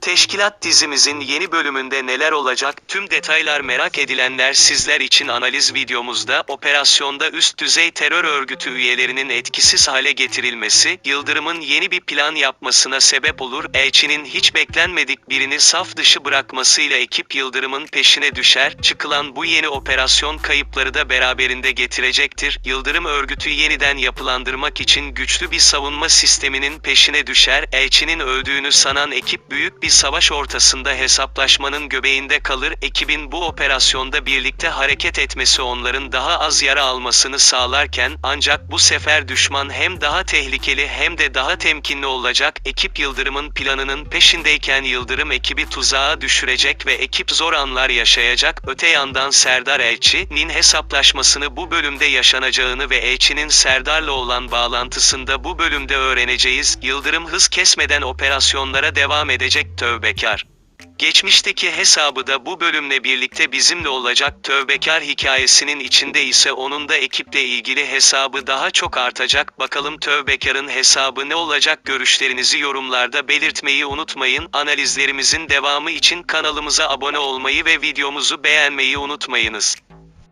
Teşkilat dizimizin yeni bölümünde neler olacak? Tüm detaylar merak edilenler sizler için analiz videomuzda operasyonda üst düzey terör örgütü üyelerinin etkisiz hale getirilmesi, Yıldırım'ın yeni bir plan yapmasına sebep olur. Elçinin hiç beklenmedik birini saf dışı bırakmasıyla ekip Yıldırım'ın peşine düşer. Çıkılan bu yeni operasyon kayıpları da beraberinde getirecektir. Yıldırım örgütü yeniden yapılandırmak için güçlü bir savunma sisteminin peşine düşer. Elçinin öldüğünü sanan ekip büyük bir savaş ortasında hesaplaşmanın göbeğinde kalır. Ekibin bu operasyonda birlikte hareket etmesi onların daha az yara almasını sağlarken ancak bu sefer düşman hem daha tehlikeli hem de daha temkinli olacak. Ekip Yıldırım'ın planının peşindeyken Yıldırım ekibi tuzağa düşürecek ve ekip zor anlar yaşayacak. Öte yandan Serdar Elçi'nin hesaplaşmasını bu bölümde yaşanacağını ve Elçi'nin Serdar'la olan bağlantısında bu bölümde öğreneceğiz. Yıldırım hız kesmeden operasyonlara devam edecek tövbekar. Geçmişteki hesabı da bu bölümle birlikte bizimle olacak tövbekar hikayesinin içinde ise onun da ekiple ilgili hesabı daha çok artacak. Bakalım tövbekarın hesabı ne olacak görüşlerinizi yorumlarda belirtmeyi unutmayın. Analizlerimizin devamı için kanalımıza abone olmayı ve videomuzu beğenmeyi unutmayınız.